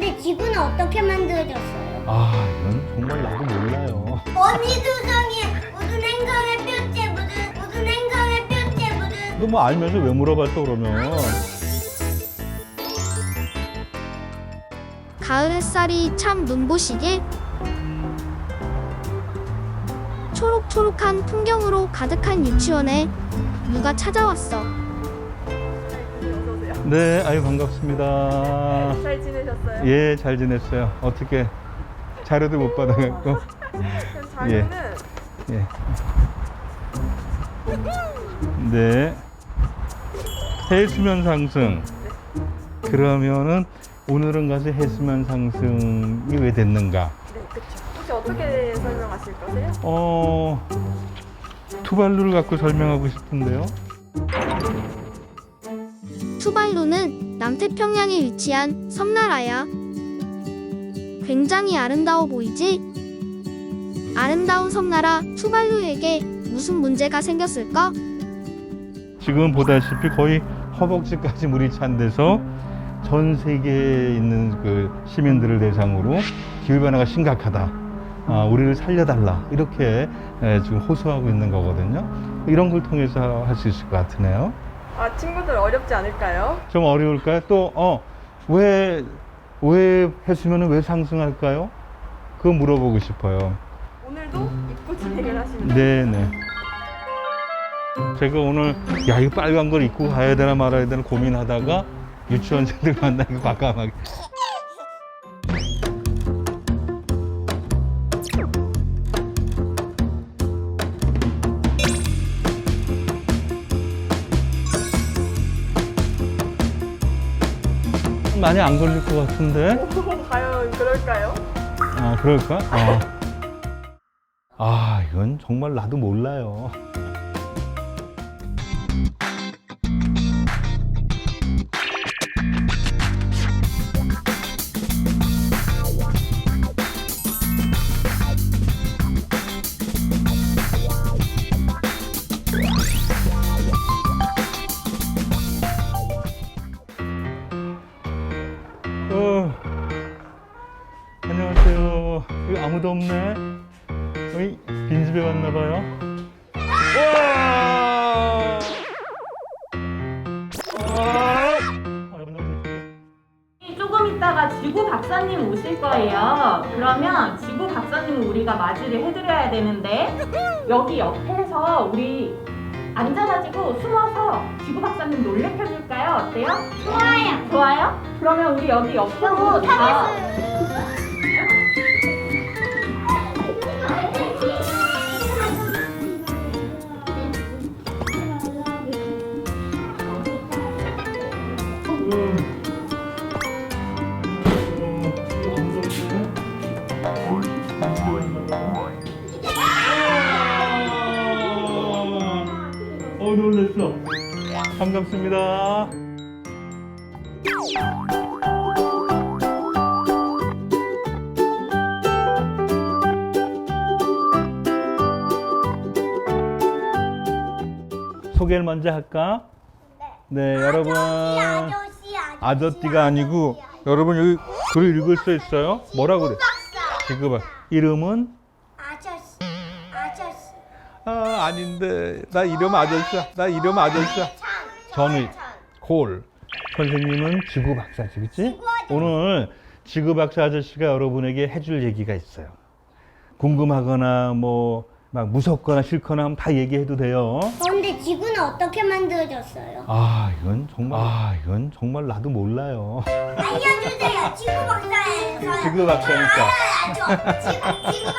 근데 지구는 어떻게 만들어졌어요? 아, 이건 정말 나도 몰라요. 어디 두성이 무슨 행성의 표체 무슨 무슨 행성의 표체 무슨 너 뭐 알면서 왜 물어봤어, 그러면? 가을 햇살이 참 눈부시게 초록초록한 풍경으로 가득한 유치원에 누가 찾아왔어. 네, 아유, 반갑습니다. 잘 지내셨어요? 예, 잘 지냈어요. 어떻게 자료도 못 받아갖고. 자료는 예. 네. 해수면 상승. 그러면은 오늘은 가서 해수면 상승이 왜 됐는가? 네. 혹시 어떻게 설명하실 거세요? 어, 투발루를 갖고 설명하고 싶은데요. 투발루는 남태평양에 위치한 섬나라야. 굉장히 아름다워 보이지? 아름다운 섬나라 투발루에게 무슨 문제가 생겼을까? 지금 보다시피 거의 허벅지까지 물이 찬 데서 전 세계에 있는 그 시민들을 대상으로 기후변화가 심각하다. 아, 우리를 살려달라. 이렇게 에, 지금 호소하고 있는 거거든요. 이런 걸 통해서 할 수 있을 것 같으네요. 아, 친구들 어렵지 않을까요? 좀 어려울까요? 또, 어, 왜, 왜 해수면은 왜 상승할까요? 그거 물어보고 싶어요. 오늘도 입고 진행을 하시면 돼요. 네네. 제가 오늘 야 이거 빨간 걸 입고 가야 되나 말아야 되나 고민하다가 유치원생들 만나니까 과감하게 많이 안 걸릴 것 같은데 과연 그럴까요? 아 그럴까? 아. 아 이건 정말 나도 몰라요. 여기 아무도 없네. 어이, 빈집에 왔나 봐요. 와! 아! 조금 있다가 지구 박사님 오실 거예요. 그러면 지구 박사님을 우리가 맞이를 해드려야 되는데 여기 옆에서 우리 앉아가지고 숨어서 지구 박사님 놀래켜줄까요? 어때요? 좋아요. 좋아요? 그러면 우리 여기 옆으로 다 어, 놀 랬어. 반갑습니다. 소개를 먼저 할까? 네, 여러분. 아저씨 아저씨 아저씨가 아니고 여러분 여기 글을 읽을 수 있어요? 뭐라 그래? 지금 이름은 아 아닌데 나 이름 아저씨야. 나 이름 아저씨야. 저는 골 선생님은 지구 박사지, 그치? 지구 아저씨. 오늘 지구 박사 아저씨가 여러분에게 해줄 얘기가 있어요. 궁금하거나 뭐 막 무섭거나 싫거나 하면 다 얘기해도 돼요. 근데 지구는 어떻게 만들어졌어요? 아 이건 정말 아 이건 정말 나도 몰라요. 알려주세요. 지구 박사예요. 지구 박사니까. 지구 지구 박사 지구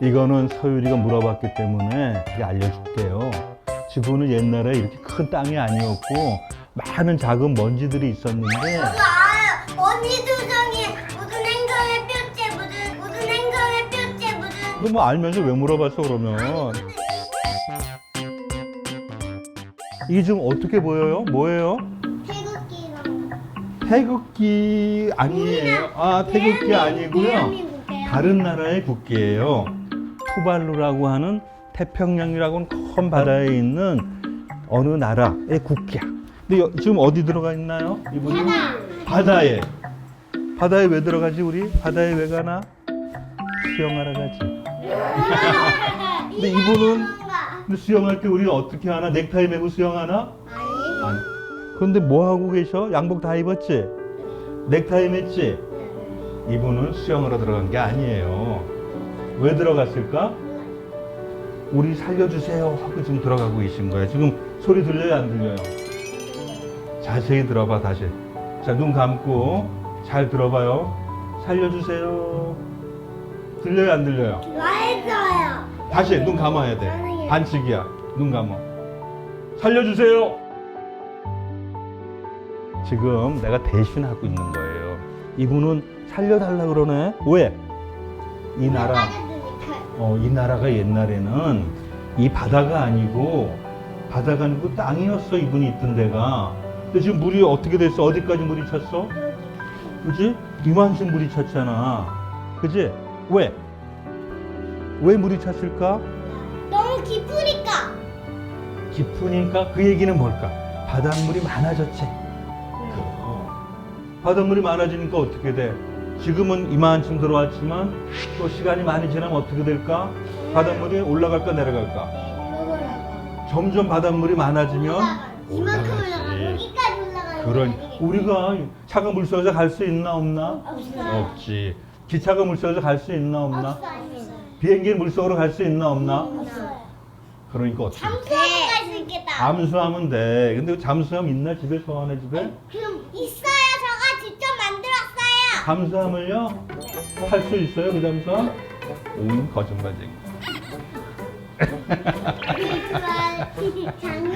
이거는 서유리가 물어봤기 때문에 알려줄게요. 지구는 옛날에 이렇게 큰 땅이 아니었고 많은 작은 먼지들이 있었는데 알아요. 어디 두성이 무슨 행성의 표체 무슨 무슨 행성의 표체 무슨 너 뭐 알면서 왜 물어봤어 그러면 이게 지금 어떻게 보여요? 뭐예요? 태극기랑 태극기 아니에요. 아 태극기 아니고요. 대한민국이에요. 다른 나라의 국기예요. 투발루라고 하는 태평양이라고는 큰 바다에 있는 어느 나라의 국기야. 근데 여- 지금 어디 들어가 있나요? 이분이 바다에. 바다에 왜 들어가지 우리? 바다에 왜 가나? 수영하러 가지. 근데 이분은 근데 수영할 때 우리 어떻게 하나? 넥타이 메고 수영하나? 아니. 아니. 그런데 뭐 하고 계셔? 양복 다 입었지? 넥타이 맸지? 이분은 수영하러 들어간 게 아니에요. 왜 들어갔을까? 우리 살려주세요 하고 지금 들어가고 계신 거예요. 지금 소리 들려요, 안 들려요? 자세히 들어봐, 다시. 자, 눈 감고 잘 들어봐요. 살려주세요. 들려요, 안 들려요? 좋아했어요. 다시 눈 감아야 돼. 반칙이야. 눈 감아. 살려주세요. 지금 내가 대신하고 있는 거예요. 이분은 살려달라 그러네. 왜? 이 나라. 어, 이 나라가 옛날에는 이 바다가 아니고 바다가 아니고 땅이었어. 이분이 있던 데가. 근데 지금 물이 어떻게 됐어? 어디까지 물이 찼어? 그지? 이만큼 물이 찼잖아. 그지? 왜? 왜 물이 찼을까? 너무 깊으니까. 깊으니까 그 얘기는 뭘까? 바닷물이 많아졌지. 어. 바닷물이 많아지니까 어떻게 돼? 지금은 이만큼 들어왔지만 또 시간이 많이 지나면 어떻게 될까? 바닷물이 올라갈까 내려갈까? 점점 바닷물이 많아지면 이만큼 올라가. 여기까지 올라가는 그런? 우리가 차가 물 쏘서 갈 수 있나 없나? 없어요. 없지. 기차가 물 쏘서 갈 수 있나 없나? 없어요. 비행기 물 쏘러 갈수 있나 없나? 없어요. 그러니까 어떻게? 돼? 잠수하고 갈수 있겠다. 잠수하면 돼. 근데 잠수함 있나 집에 소환해 집에? 그럼 있어요. 잠수함을요? 탈수 있어요 그 잠수함? 오 거짓말쟁이. 장난.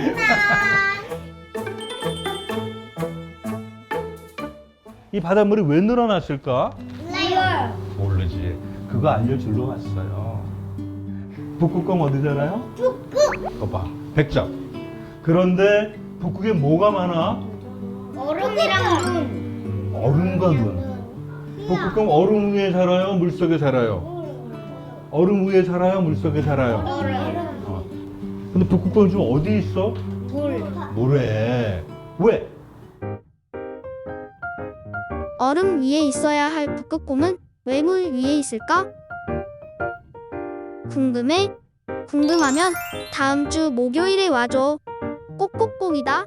이 바닷물이 왜 늘어났을까? 몰라요. 모르지. 그거 알려주러 왔어요. 북극곰 어디잖아요? 북극. 거봐. 백작. 그런데 북극에 뭐가 많아? 얼음이랑 눈. 얼음과 눈. 북극곰 얼음 위에 살아요? 물 속에 살아요? 얼음 위에 살아요? 물 속에 살아요? 얼음. 어. 근데 북극곰 지금 어디 있어? 돌. 모래. 왜? 얼음 위에 있어야 할 북극곰은 왜 물 위에 있을까? 궁금해? 궁금하면 다음 주 목요일에 와줘. 꼭꼭꼭이다.